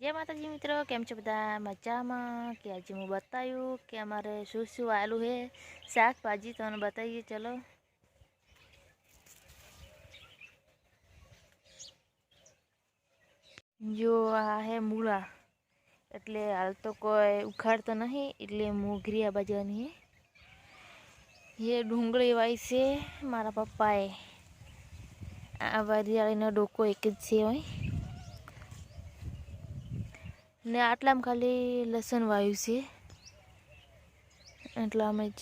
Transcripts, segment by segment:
જય માતાજી મિત્રો, કેમ છો બધા? મજામાં? કે આજે હું બતાવ્યું કે અમારે શું શું આવેલું છે? શાકભાજી તમને બતાવીએ, ચલો. જો, આ હે મૂળા. એટલે હાલ તો કોઈ ઉખાડતો નહીં, એટલે મોઘરી આ બાજુની હે ડુંગળી વાય છે મારા પપ્પાએ. આ વરિયાળીનો ડોકો એક જ છે હોય. ને આટલામાં ખાલી લસણ વાવ્યું છે. એટલામાં જ.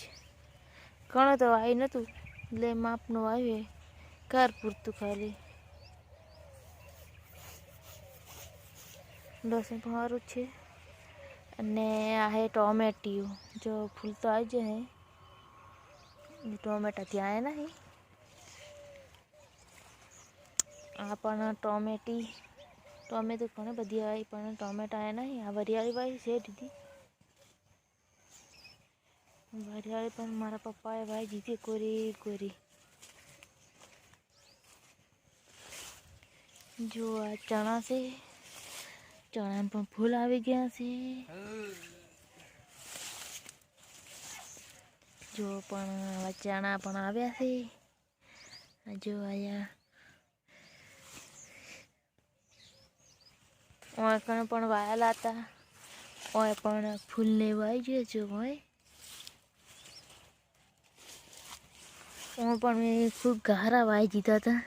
ઘણું તો વાવી નહોતું. એટલે માપનું વાવ્યું ઘર પૂરતું ખાલી. લસણ પણ સારું છે. અને આ હે ટોમેટીઓ. જો ફૂલ તો આવી જાય હે ટોમેટા ત્યાં આવ્યા નહીં. આ પણ ટોમેટી ટોમેટો ઘણી બધી આવી, પણ ટોમેટા આવ્યા નહીં. આ વરિયાળી વાવી છે દીદી. વરિયાળી પણ મારા પપ્પાએ ભાઈ દીધી કોરી કોરી જો આ ચણા છે. ચણા પણ ફૂલ આવી ગયા છે. જો પણ ચણા પણ આવ્યા છે. જો અહીંયા ઓય પણ વાયેલા હતા ઓય પણ ફૂલને વાઈ ગયો જો હોય હું પણ મેં ખૂબ ગારા વાઈ દીધા હતા.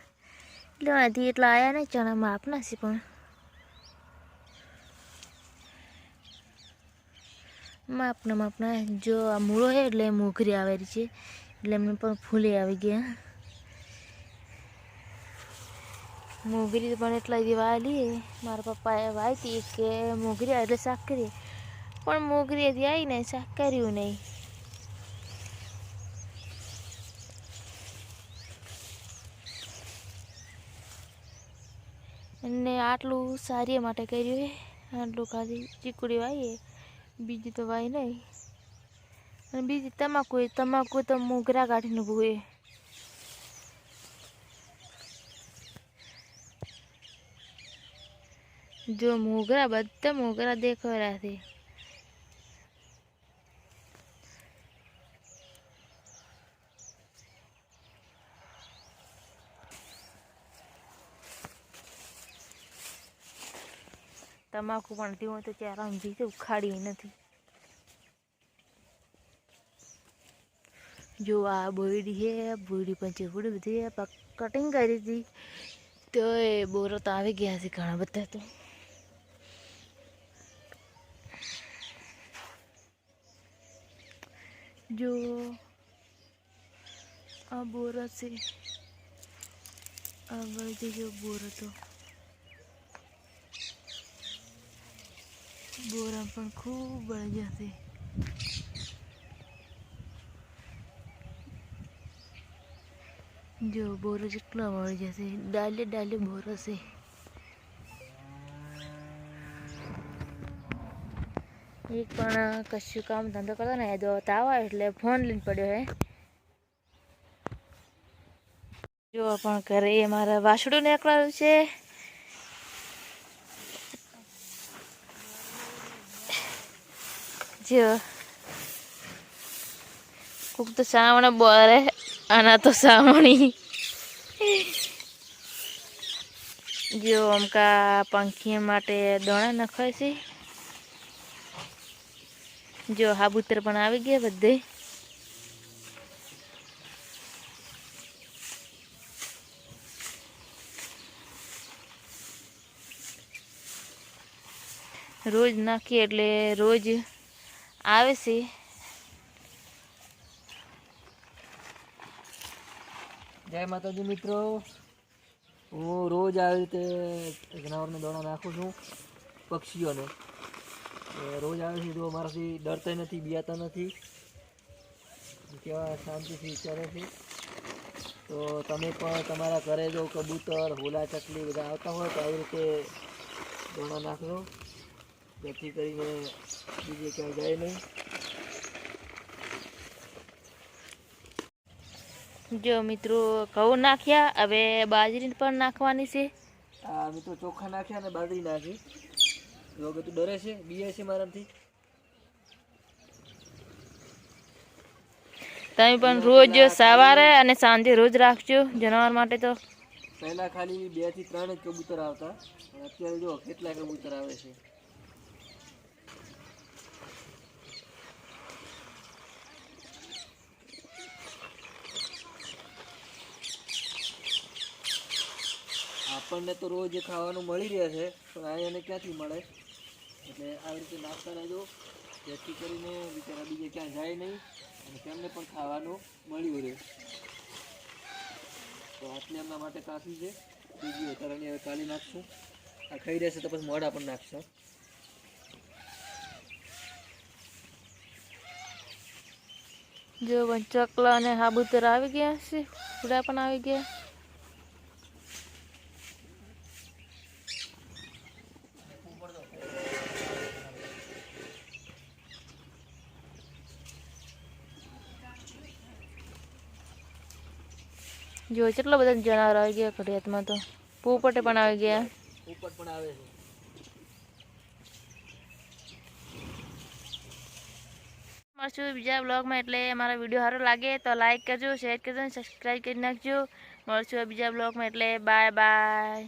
એટલે અહીંથી એટલા આવ્યા નહીં ચણામાં આપના છે પણ. માપના માપના જો આ મૂળો છે એટલે મોઘરી આવેલી છે. એટલે એમને પણ ફૂલે આવી ગયા. મોગરી પણ એટલા દી વાયેલી મારા પપ્પાએ વાવી કે મોગરી એટલે કરીએ પણ મોગરી હજી આવી ને શાક કર્યું નહીં અને આટલું સારી માટે કર્યું હે આટલું ખાલી ચીકડી વાવીએ બીજી તો વાય નહીં અને બીજી તમાકુ તમાકુ તો મોગરા કાઢીને ભૂએ જો મોગરા, બધા મોગરા દેખાયા છે. તમાકુ પણ હોય તો ચારા ઊંધી છે ઉખાડી નથી. જો આ બોયડી છે બોયડી પણ ચેવડી બધી કટિંગ કરી હતી. તો એ બોરો તો આવી ગયા છે ઘણા બધા તો. જો આ બોર છે આ બધી જો બોર હતો. બોરા પણ ખૂબ બળ્યા છે જો બોરો જેટલા વળી જશે. ડાલે ડાલે બોરો છે એક પણ કશું કામ ધંધો કરતો ને દો તાવ આવે એટલે ફોન લઈને પડ્યો હે. જો પણ એ મારા વાસડું નીકળાયું છે. જો કોક તો સાવણ બોરે, આના તો સાવણી. જો અમકા પંખી માટે દોણા નખાય છે. જો હાબુતર પણ આવી ગયા બધે. રોજ નાખીએ એટલે રોજ આવે છે. જય માતાજી મિત્રો. હું રોજ આવી રીતે જનાવરનો દાણો નાખું છું પક્ષીઓને. રોજ આવે છે તો મારાથી ડરતા નથી બિયાતા નથી. કેવા શાંતિથી વિચારે છે. તો તમે પણ તમારા ઘરે જો કબૂતર હોલા ચકલી બધા આવતા હોય તો આવી રીતે દોણા નાખજો. જેથી કરીને બીજે ક્યાંય જાય નહીં. જો મિત્રો ઘઉં નાખ્યા હવે બાજરી પણ નાખવાની છે. હા મિત્રો ચોખા નાખ્યા અને બાજરી નાખી. કે તું ડરે છે? બીએ છે મારાથી? તમે પણ રોજ સવારે અને સાંજે રોજ રાખજો જનાવર માટે તો. પહેલા ખાલી બેથી ત્રણ જ કબૂતર આવતા. અત્યારે જો કેટલા કબૂતર આવે છે? આપણને તો રોજ ખાવાનું મળી રહે છે પણ આ એને ક્યાંથી મળે? એટલે આવી રીતે નાખતા રહેજો જેથી કરીને બિચારા બીજે ક્યાં જાય નહીં અને તેમને પણ ખાવાનું મળ્યું રહે. તો આટલી એમના માટે કાફી છે. બીજી વધારાની હવે કાલી નાખશું. આ ખાઈ રહેશે તો પછી મોઢા પણ નાખશું. જો ચકલા અને હાબુતર આવી ગયા છે. ફૂડા પણ આવી ગયા. જો કેટલા બધા જનાવર આવી ગયા ઘડિયાળમાં તો? પોપટે પણ આવી ગયા. ઉપર પણ આવે છે. મળશું બીજા બ્લોગમાં એટલે મારો વીડિયો સારો લાગે તો લાઈક કરજો શેર કરજો સબસ્ક્રાઈબ કરી નાખજો. મળશું બીજા બ્લોગમાં એટલે બાય બાય.